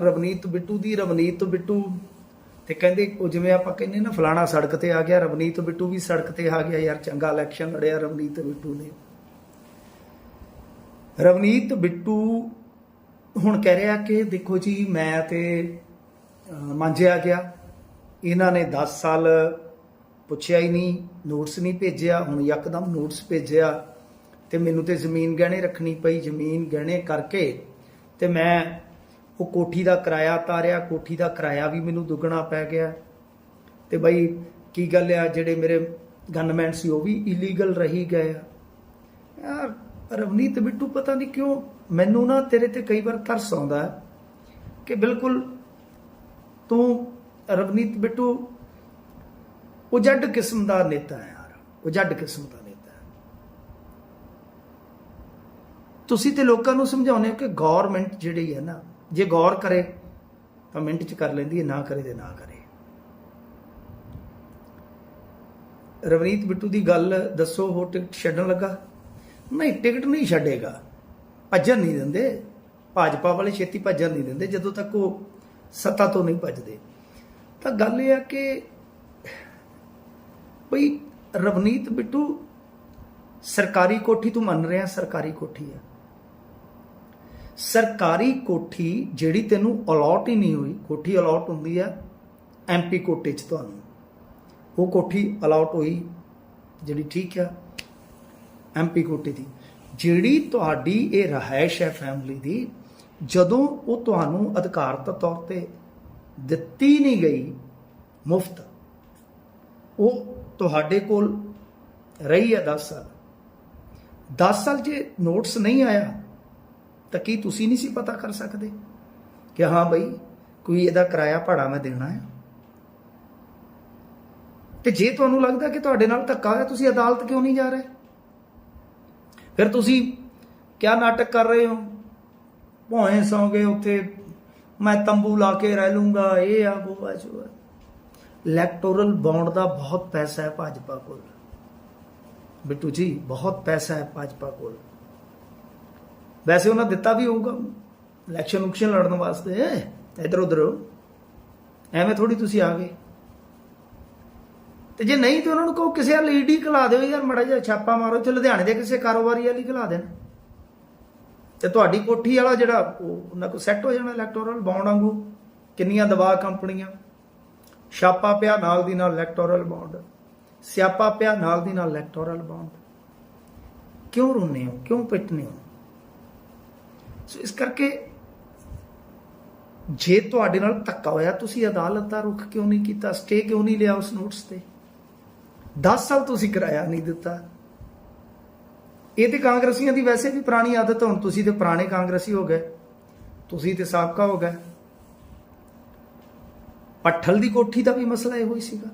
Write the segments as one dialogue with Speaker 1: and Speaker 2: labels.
Speaker 1: ਰਵਨੀਤ ਬਿੱਟੂ ਦੀ ਰਵਨੀਤ ਬਿੱਟੂ ਤੇ ਕਹਿੰਦੇ ਉਹ ਜਿਵੇਂ ਆਪਾਂ ਕਹਿੰਦੇ ਨਾ ਫਲਾਣਾ ਸੜਕ ਤੇ ਆ ਗਿਆ ਰਵਨੀਤ ਬਿੱਟੂ ਵੀ ਸੜਕ ਤੇ ਆ ਗਿਆ ਯਾਰ ਚੰਗਾ ਇਲੈਕਸ਼ਨ ਲੜਿਆ ਰਵਨੀਤ ਬਿੱਟੂ ਨੇ। ਰਵਨੀਤ ਬਿੱਟੂ ਹੁਣ ਕਹਿ ਰਿਹਾ ਕਿ ਦੇਖੋ ਜੀ ਮੈਂ ਤੇ ਅਹ, ਗਿਆ। ਇਹਨਾਂ ਨੇ 10 ਸਾਲ ਪੁੱਛਿਆ ਹੀ ਨਹੀਂ ਨੋਟਸ ਨਹੀਂ ਭੇਜਿਆ ਹੁਣ ਯਕਦਮ ਨੋਟਸ ਭੇਜਿਆ ਤੇ ਮੈਨੂੰ ਤੇ ਜ਼ਮੀਨ ਗਹਿਣੇ ਰੱਖਣੀ ਪਈ ਜ਼ਮੀਨ ਗਹਿਣੇ ਕਰਕੇ ਤੇ ਮੈਂ ਉਹ ਕੋਠੀ ਦਾ ਕਿਰਾਇਆ ਤਾਰਿਆ ਕੋਠੀ ਦਾ ਕਿਰਾਇਆ ਵੀ ਮੈਨੂੰ ਦੁੱਗਣਾ ਪੈ ਗਿਆ। ਤੇ ਬਈ ਕੀ ਗੱਲ ਆ, ਜਿਹੜੇ ਮੇਰੇ ਗਨਮੈਨ ਸੀ ਉਹ ਵੀ ਇਲੀਗਲ ਰਹੀ ਗਏ ਆ। ਯਾਰ, ਰਵਨੀਤ ਬਿੱਟੂ ਪਤਾ ਨਹੀਂ ਕਿਉਂ ਮੈਨੂੰ ਨਾ ਤੇਰੇ ਤੇ ਕਈ ਵਾਰ ਤਰਸ ਆਉਂਦਾ ਕਿ ਬਿਲਕੁਲ ਤੂੰ, ਰਵਨੀਤ ਬਿੱਟੂ ਉਜੱਡ ਕਿਸਮ ਦਾ ਨੇਤਾ ਹੈ ਯਾਰ ਉਜੱਡ ਕਿਸਮ ਦਾ ਨੇਤਾ ਹੈ। ਤੁਸੀਂ ਤੇ ਲੋਕਾਂ ਨੂੰ ਸਮਝਾਉਂਦੇ ਹੋ ਕਿ ਗਵਰਨਮੈਂਟ ਜਿਹੜੀ ਹੈ ਨਾ ਜੇ ਗੌਰ ਕਰੇ, ਤਾਂ ਮਿੰਟ ਚ ਕਰ ਲੈਂਦੀ ਹੈ, ਨਾ ਕਰੇ ਤੇ ਨਾ ਕਰੇ। ਰਵਨੀਤ ਬਿੱਟੂ ਦੀ ਗੱਲ ਦੱਸੋ ਹੋ ਟਿਕਟ ਛੱਡਣ ਲੱਗਾ? ਨਹੀਂ, ਟਿਕਟ ਨਹੀਂ ਛੱਡੇਗਾ। ਭੱਜਣ ਨਹੀਂ ਦਿੰਦੇ। ਭਾਜਪਾ ਵਾਲੇ ਛੇਤੀ ਭੱਜਣ ਨਹੀਂ ਦਿੰਦੇ, ਜਦੋਂ ਤੱਕ ਉਹ ਸੱਤਾ ਤੋਂ ਨਹੀਂ ਭੱਜਦੇ। ਤਾਂ ਗੱਲ ਇਹ ਆ ਕਿ ਬਈ ਰਵਨੀਤ ਬਿੱਟੂ ਸਰਕਾਰੀ ਕੋਠੀ ਤੂੰ ਮੰਨ ਰਿਹਾ, ਸਰਕਾਰੀ ਕੋਠੀ ਆ। ਸਰਕਾਰੀ ਕੋਠੀ ਜਿਹੜੀ ਤੈਨੂੰ ਅਲਾਟ ਹੀ ਨਹੀਂ ਹੋਈ, ਕੋਠੀ ਅਲਾਟ ਹੁੰਦੀ ਆ ਐਮਪੀ ਕੋਟੇ ਚ ਤੁਹਾਨੂੰ। ਉਹ ਕੋਠੀ ਅਲਾਟ ਹੋਈ ਜਿਹੜੀ ਠੀਕ ਆ ਐਮਪੀ ਕੋਟੇ ਦੀ। ਜਿਹੜੀ ਤੁਹਾਡੀ ਇਹ ਰਹਾਇਸ਼ ਹੈ ਫੈਮਿਲੀ ਦੀ, ਜਦੋਂ ਉਹ ਤੁਹਾਨੂੰ ਅਧਿਕਾਰਤ ਤੌਰ ਤੇ ਦਿੱਤੀ ਨਹੀਂ ਗਈ ਮੁਫਤ, ਉਹ ਤੁਹਾਡੇ ਕੋਲ ਰਹੀ ਹੈ 10 ਸਾਲ। 10 ਸਾਲ ਜੇ ਨੋਟਸ ਨਹੀਂ ਆਇਆ ਤਾਂ ਕੀ ਤੁਸੀਂ ਨਹੀਂ ਸੀ ਪਤਾ ਕਰ ਸਕਦੇ ਕਿ ਹਾਂ ਬਈ, ਕੋਈ ਇਹਦਾ ਕਿਰਾਇਆ ਭਾੜਾ ਮੈਂ ਦੇਣਾ ਹੈ ਤੇ ਜੇ ਤੁਹਾਨੂੰ ਲੱਗਦਾ ਕਿ ਤੁਹਾਡੇ ਨਾਲ ਧੱਕਾ ਹੋਇਆ, ਤੁਸੀਂ ਅਦਾਲਤ ਕਿਉਂ ਨਹੀਂ ਜਾ ਰਹੇ? ਫਿਰ ਤੁਸੀਂ ਕਿਆ ਨਾਟਕ ਕਰ ਰਹੇ ਹੋ? ਭੋਏ ਸੌਂਗੇ ਉੱਥੇ, ਮੈਂ ਤੰਬੂ ਲਾ ਕੇ ਰਹਿ ਲੂੰਗਾ, ਇਹ ਆ, ਉਹ ਆ, ਜੋ ਆ। ਇਲੈਕਟੋਰਲ ਬੌਂਡ ਦਾ ਬਹੁਤ ਪੈਸਾ ਹੈ ਭਾਜਪਾ ਕੋਲ। ਬਿੱਟੂ ਜੀ, ਬਹੁਤ ਪੈਸਾ ਹੈ ਭਾਜਪਾ ਕੋਲ। ਵੈਸੇ ਉਹਨਾਂ ਦਿੱਤਾ ਵੀ ਹੋਊਗਾ। ਇਲੈਕਸ਼ਨ ਉਕਸ਼ਨ ਲੜਨ ਵਾਸਤੇ। ਇਧਰ ਉਧਰ ਐਵੇਂ ਥੋੜੀ ਤੁਸੀਂ ਆ ਗਏ। ਤੇ ਜੇ ਨਹੀਂ ਤੇ ਉਹਨਾਂ ਨੂੰ ਕਹੋ ਕਿਸੇ ਵਾਲੀ ਈਡੀ ਖਲਾ ਦਿਓ ਯਾਰ, ਮੜਾ ਜਿਹਾ ਛਾਪਾ ਮਾਰੋ। ਤੇ ਲੁਧਿਆਣੇ ਦੇ ਕਿਸੇ ਕਾਰੋਬਾਰੀ ਵਾਲੀ ਖਲਾ ਦੇਣ। ਤੇ ਤੁਹਾਡੀ ਕੋਠੀ ਵਾਲਾ ਜਿਹੜਾ ਉਹ, ਉਹਨਾਂ ਕੋ ਸੈੱਟ ਹੋ ਜਾਣਾ ਇਲੈਕਟੋਰਲ ਬੌਂਡ ਵਾਂਗੂ। ਕਿੰਨੀਆਂ ਦਵਾ ਕੰਪਨੀਆਂ। ਛਾਪਾ ਪਿਆ ਨਾਲ ਦੀ ਨਾਲ ਇਲੈਕਟੋਰਲ ਬੌਂਡ ਸਿਆਪਾ ਪਿਆ ਨਾਲ ਦੀ ਨਾਲ ਇਲੈਕਟੋਰਲ ਬੌਂਡ ਕਿਉਂ ਰੋਨੇ ਹੋ? ਕਿਉਂ ਪਿੱਟਨੇ ਹੋ? ਸੋ ਇਸ ਕਰਕੇ ਜੇ ਤੁਹਾਡੇ ਨਾਲ ਧੱਕਾ ਹੋਇਆ, ਤੁਸੀਂ ਅਦਾਲਤ ਦਾ ਰੁਖ ਕਿਉਂ ਨਹੀਂ ਕੀਤਾ? ਸਟੇ ਕਿਉਂ ਨਹੀਂ ਲਿਆ ਉਸ ਨੋਟਿਸ ਤੇ? 10 ਸਾਲ ਤੁਸੀਂ ਕਿਰਾਇਆ ਨਹੀਂ ਦਿੱਤਾ। ਇਹ ਤੇ ਕਾਂਗਰਸੀਆਂ ਦੀ ਵੈਸੇ ਵੀ ਪੁਰਾਣੀ ਆਦਤ ਹੁਣ ਤੁਸੀਂ ਤੇ ਪੁਰਾਣੇ ਕਾਂਗਰਸੀ ਹੋ ਗਏ। ਤੁਸੀਂ ਤੇ ਸਾਬਕਾ ਹੋ ਗਏ। ਪੱਠਲ ਦੀ ਕੋਠੀ ਦਾ ਵੀ ਮਸਲਾ ਇਹੋ ਹੀ ਸੀਗਾ।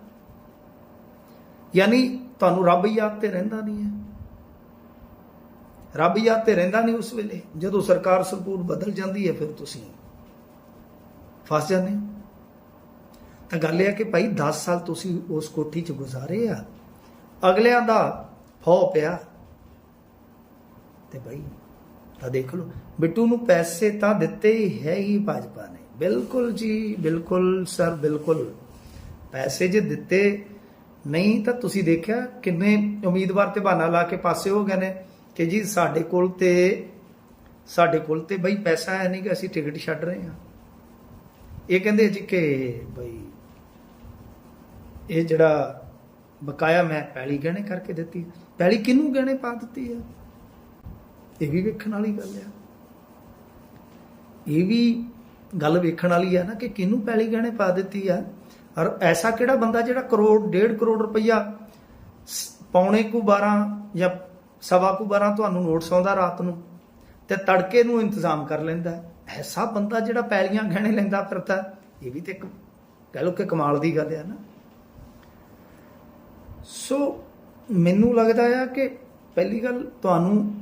Speaker 1: ਯਾਨੀ ਤੁਹਾਨੂੰ ਰੱਬ ਯਾਦ ਤੇ ਰਹਿੰਦਾ ਨਹੀਂ ਹੈ। ਰੱਬ ਯਾਦ ਤੇ ਰਹਿੰਦਾ ਨਹੀਂ ਉਸ ਵੇਲੇ। ਜਦੋਂ ਸਰਕਾਰ ਸੰਪੂਰਨ ਬਦਲ ਜਾਂਦੀ ਹੈ, ਫਿਰ ਤੁਸੀਂ ਫਸ ਜਾਂਦੇ ਹੋ। ਤਾਂ ਗੱਲ ਇਹ ਹੈ ਕਿ ਭਾਈ 10 ਸਾਲ ਤੁਸੀਂ ਉਸ ਕੋਠੀ 'ਚ ਗੁਜ਼ਾਰੇ ਆ। ਅਗਲਿਆਂ ਦਾ ਫੌ ਪਿਆ। ਤੇ ਭਾਈ ਤਾਂ ਦੇਖ ਲਓ, ਬਿੱਟੂ ਨੂੰ ਪੈਸੇ ਤਾਂ ਦਿੱਤੇ ਹੀ ਹੈ ਹੀ ਭਾਜਪਾ ਨੇ। ਬਿਲਕੁਲ ਜੀ, ਬਿਲਕੁਲ ਸਰ, ਬਿਲਕੁਲ। ਪੈਸੇ ਜੇ ਦਿੱਤੇ ਨਹੀਂ ਤਾਂ ਤੁਸੀਂ ਦੇਖਿਆ ਕਿੰਨੇ ਉਮੀਦਵਾਰ ਤੇ ਬਹਾਨਾ ਲਾ ਕੇ ਪਾਸੇ ਹੋ ਗਏ ਨੇ। ਕਿ ਜੀ ਸਾਡੇ ਕੋਲ ਤੇ, ਸਾਡੇ ਕੋਲ ਤੇ ਬਈ ਪੈਸਾ ਹੈ ਨਹੀਂ ਕਿ ਅਸੀਂ ਟਿਕਟ ਛੱਡ ਰਹੇ ਹਾਂ। ਇਹ ਕਹਿੰਦੇ ਜੀ ਕਿ ਬਈ ਇਹ ਜਿਹੜਾ ਬਕਾਇਆ ਮੈਂ ਪੈਲੀ ਗਹਿਣੇ ਕਰਕੇ ਦਿੱਤੀ। ਪੈਲੀ ਕਿਹਨੂੰ ਗਹਿਣੇ ਪਾ ਦਿੱਤੀ ਹੈ ਇਹ ਵੀ ਵੇਖਣ ਵਾਲੀ ਗੱਲ ਆ। ਇਹ ਵੀ ਗੱਲ ਵੇਖਣ ਵਾਲੀ ਹੈ ਨਾ ਕਿ ਕਿਹਨੂੰ ਪਹਿਲੀ ਗਹਿਣੇ ਪਾ ਦਿੱਤੀ ਆ? ਔਰ ਐਸਾ ਕਿਹੜਾ ਬੰਦਾ ਜਿਹੜਾ ਕਰੋੜ, ਡੇਢ ਕਰੋੜ ਰੁਪਈਆ ਸ- ਪੌਣੇ ਕੁ 12 ਜਾਂ ਸਵਾ ਕੁ 12 ਤੁਹਾਨੂੰ ਨੋਟਸ ਆਉਂਦਾ ਰਾਤ ਨੂੰ ਤੇ ਤੜਕੇ ਨੂੰ ਇੰਤਜ਼ਾਮ ਕਰ ਲੈਂਦਾ ਐਸਾ ਬੰਦਾ ਜਿਹੜਾ ਪੈਲੀਆਂ ਗਹਿਣੇ ਲੈਂਦਾ ਫਿਰਦਾ ਇਹ ਵੀ ਤੇ ਇੱਕ ਕਹਿ ਲਓ ਕਿ ਕਮਾਲ ਦੀ ਗੱਲ ਹੈ ਨਾ। ਸੋ ਮੈਨੂੰ ਲੱਗਦਾ ਆ ਕਿ ਪਹਿਲੀ ਗੱਲ ਤੁਹਾਨੂੰ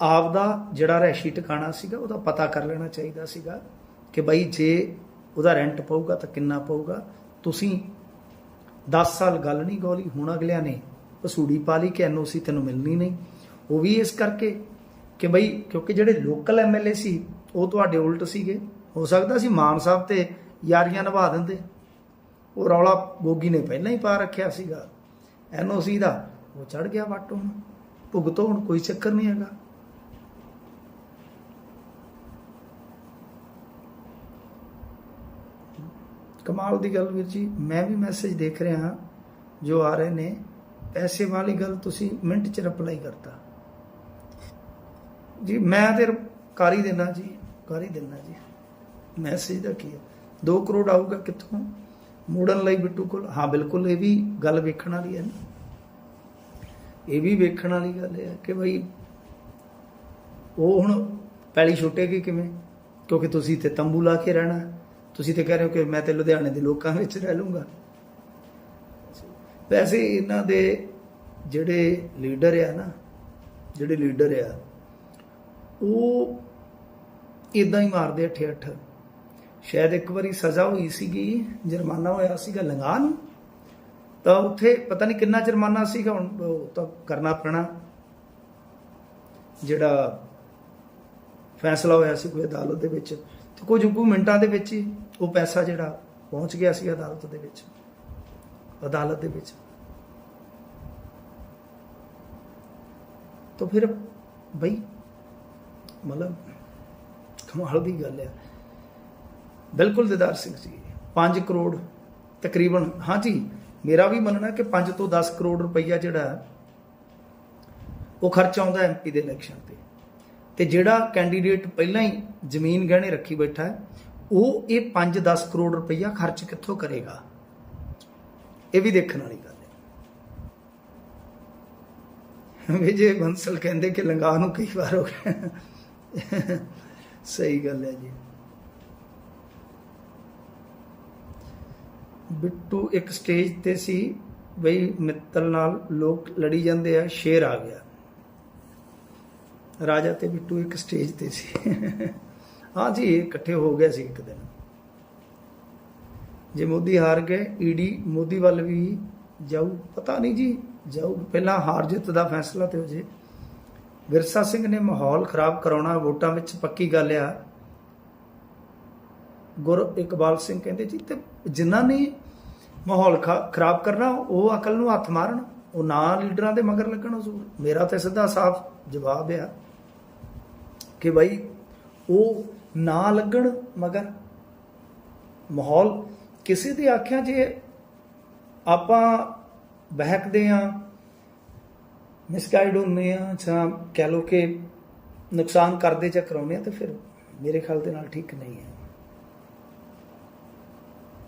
Speaker 1: ਆਪ ਦਾ ਜਿਹੜਾ ਰਹਿਸ਼ੀ ਟਿਕਾਣਾ ਸੀਗਾ, ਉਹਦਾ ਪਤਾ ਕਰ ਲੈਣਾ ਚਾਹੀਦਾ ਸੀਗਾ ਕਿ ਬਈ ਜੇ ਉਹਦਾ ਰੈਂਟ ਪਊਗਾ ਤਾਂ ਕਿੰਨਾ ਪਊਗਾ। ਤੁਸੀਂ 10 ਸਾਲ ਗੱਲ ਨਹੀਂ ਗੋਲੀ, ਹੁਣ ਅਗਲਿਆਂ ਨੇ ਪਸੂੜੀ ਪਾ ਲਈ ਕਿ ਐਨਓਸੀ ਤੈਨੂੰ ਮਿਲਣੀ ਨਹੀਂ। ਉਹ ਵੀ ਇਸ ਕਰਕੇ ਕਿ ਬਈ ਕਿਉਂਕਿ ਜਿਹੜੇ ਲੋਕਲ ਐਮਐਲਏ ਸੀ, ਉਹ ਤੁਹਾਡੇ ਉਲਟ ਸੀਗੇ। ਹੋ ਸਕਦਾ ਸੀ ਮਾਨ ਸਾਹਿਬ ਤੇ ਯਾਰੀਆਂ ਨਿਭਾ ਦਿੰਦੇ। ਉਹ ਰੌਲਾ ਗੋਗੀ ਨੇ ਪਹਿਲਾਂ ਹੀ ਪਾ ਰੱਖਿਆ ਸੀਗਾ। ਐਨਓਸੀ ਦਾ ਉਹ ਚੜ ਗਿਆ ਵੱਟ ਹੁਣ। ਭੁਗਤੋ ਹੁਣ ਕੋਈ ਚੱਕਰ ਨਹੀਂ ਹੈਗਾ। ਕਮਾਲ ਦੀ ਗੱਲ ਵੀਰ ਜੀ, ਮੈਂ ਵੀ ਮੈਸੇਜ ਦੇਖ ਰਿਹਾ ਜੋ ਆ ਰਹੇ ਨੇ। ਪੈਸੇ ਵਾਲੀ ਗੱਲ ਤੁਸੀਂ ਮਿੰਟ ਚ ਰਿਪਲਾਈ ਕਰਤਾ। ਜੀ, ਮੈਂ ਤੇ ਕਰ ਹੀ ਦੇਣਾ ਜੀ, ਕਰ ਹੀ ਦੇਣਾ ਜੀ। ਮੈਸੇਜ ਦਾ ਕੀ ਹੈ? 2 ਕਰੋੜ ਆਊਗਾ ਕਿੱਥੋਂ? ਮੋੜਨ ਲਈ ਬਿੱਟੂ ਕੋਲ? ਹਾਂ, ਬਿਲਕੁਲ, ਇਹ ਵੀ ਗੱਲ ਵੇਖਣ ਵਾਲੀ ਹੈ ਇਹ ਵੀ ਵੇਖਣ ਵਾਲੀ ਗੱਲ ਹੈ ਕਿ ਭਾਈ ਉਹ ਹੁਣ ਪੈਲੀ ਛੁੱਟੇਗੀ ਕਿਵੇਂ? ਕਿਉਂਕਿ ਤੁਸੀਂ ਤੇ ਤੰਬੂ ਲਾ ਕੇ ਰਹਿਣਾ। ਤੁਸੀਂ ਤੇ ਕਹਿ ਰਹੇ ਹੋ ਕਿ ਮੈਂ ਤੇ ਲੁਧਿਆਣੇ ਦੇ ਲੋਕਾਂ ਵਿੱਚ ਰਹਿ ਲੂੰਗਾ। ਵੈਸੇ ਇਹਨਾਂ ਦੇ ਜਿਹੜੇ ਲੀਡਰ ਆ ਨਾ, ਜਿਹੜੇ ਲੀਡਰ ਆ, ਉਹ ਇਦਾਂ ਹੀ ਮਾਰਦੇ ਅੱਠੇ ਅੱਠ ਸ਼ਾਇਦ ਇੱਕ ਵਾਰੀ ਸਜ਼ਾ ਹੋਈ ਸੀਗੀ, ਜੁਰਮਾਨਾ ਹੋਇਆ ਸੀਗਾ ਲੰਗਾ ਨੂੰ ਤਾਂ ਉੱਥੇ ਪਤਾ ਨਹੀਂ ਕਿੰਨਾ ਜੁਰਮਾਨਾ ਸੀਗਾ, ਹੁਣ ਤਾਂ ਕਰਨਾ ਪੈਣਾ। ਜਿਹੜਾ ਫੈਸਲਾ ਹੋਇਆ ਸੀ ਕੋਈ ਅਦਾਲਤ ਦੇ ਵਿੱਚ, ਤੇ ਕੁਝ ਕੁ ਮਿੰਟਾਂ ਦੇ ਵਿੱਚ ਹੀ ਉਹ ਪੈਸਾ ਜਿਹੜਾ ਪਹੁੰਚ ਗਿਆ ਸੀ ਅਦਾਲਤ ਦੇ ਵਿੱਚ। ਅਦਾਲਤ ਦੇ ਵਿੱਚ। ਤਾਂ ਫਿਰ ਬਈ, ਮਤਲਬ ਕਮਾਲ ਦੀ ਗੱਲ ਹੈ ਬਿਲਕੁਲ ਦਿਦਾਰ ਸਿੰਘ ਜੀ 5 ਕਰੋੜ ਤਕਰੀਬਨ ਹਾਂਜੀ ਮੇਰਾ ਵੀ ਮੰਨਣਾ ਕਿ 5 ਤੋਂ 10 ਕਰੋੜ ਰੁਪਈਆ ਜਿਹੜਾ ਉਹ ਖਰਚ ਆਉਂਦਾ ਐਮਪੀ ਦੇ ਇਲੈਕਸ਼ਨ ਤੇ। ਤੇ ਜਿਹੜਾ ਕੈਂਡੀਡੇਟ ਪਹਿਲਾਂ ਹੀ ਜ਼ਮੀਨ ਗਹਿਣੇ ਰੱਖੀ ਬੈਠਾ ਹੈ, ਉਹ ਇਹ 5-10 ਕਰੋੜ ਰੁਪਈਆ ਖਰਚ ਕਿੱਥੋਂ ਕਰੇਗਾ? ਇਹ ਵੀ ਦੇਖਣ ਵਾਲੀ ਗੱਲ ਹੈ। ਵਿਜੇ ਬੰਸਲ ਕਹਿੰਦੇ ਕਿ ਲੰਗਾ ਨੂੰ ਕਈ ਵਾਰ ਹੋ ਗਿਆ। ਸਹੀ ਗੱਲ ਹੈ ਜੀ। ਬਿੱਟੂ ਇੱਕ ਸਟੇਜ ਤੇ ਸੀ, ਬਈ ਮਿੱਤਲ ਨਾਲ ਲੋਕ ਲੜੀ ਜਾਂਦੇ ਆ, ਸ਼ੇਰ ਆ ਗਿਆ। ਰਾਜਾ ਤੇ ਬਿੱਟੂ ਇੱਕ ਸਟੇਜ ਤੇ ਸੀ। ਹਾਂ ਜੀ ਇਕੱਠੇ ਹੋ ਗਏ ਸੀ ਇੱਕ ਦਿਨ। ਜੇ ਮੋਦੀ ਹਾਰ ਗਏ, ਈਡੀ ਮੋਦੀ ਵੱਲ ਵੀ ਜਾਊ, ਪਤਾ ਨਹੀਂ ਜੀ, ਜਾਊ। ਪਹਿਲਾਂ ਹਾਰ ਜਿੱਤ ਦਾ ਫੈਸਲਾ ਤੇ ਹੋ ਜੇ। ਵਿਰਸਾ ਸਿੰਘ ਨੇ ਮਾਹੌਲ ਖਰਾਬ ਕਰਾਉਣਾ, ਵੋਟਾਂ ਵਿੱਚ ਪੱਕੀ ਗੱਲ ਆ। ਗੁਰ ਇਕਬਾਲ ਸਿੰਘ ਕਹਿੰਦੇ ਜੀ, ਤੇ ਜਿਨ੍ਹਾਂ ਨੇ ਮਾਹੌਲ ਖਾ- ਖਰਾਬ ਕਰਨਾ, ਉਹ ਅਕਲ ਨੂੰ ਹੱਥ ਮਾਰਨ। ਉਹ ਨਾ ਲੀਡਰਾਂ ਦੇ ਮਗਰ ਲੱਗਣ ਹਜ਼ੂਰ ਮੇਰਾ ਤੇ ਸਿੱਧਾ ਸਾਫ਼ ਜਵਾਬ ਆ ਕਿ ਭਾਈ ਉਹ ਨਾ ਲੱਗਣ ਮਗਰ ਮਾਹੌਲ ਕਿਸੇ ਦੀ ਆਖਿਆ ਜੇ ਆਪਾਂ ਬਹਿਕਦੇ ਆ ਮਿਸਗਾਈਡ ਹੁੰਦੇ ਆ ਜਾਂ ਕਹਿ ਲੋ ਕਿ ਨੁਕਸਾਨ ਕਰਦੇ ਜਾਂ ਕਰਾਉਂਦੇ ਆ ਤਾਂ ਫਿਰ ਮੇਰੇ ਖਿਆਲ ਦੇ ਨਾਲ ਠੀਕ ਨਹੀਂ ਹੈ।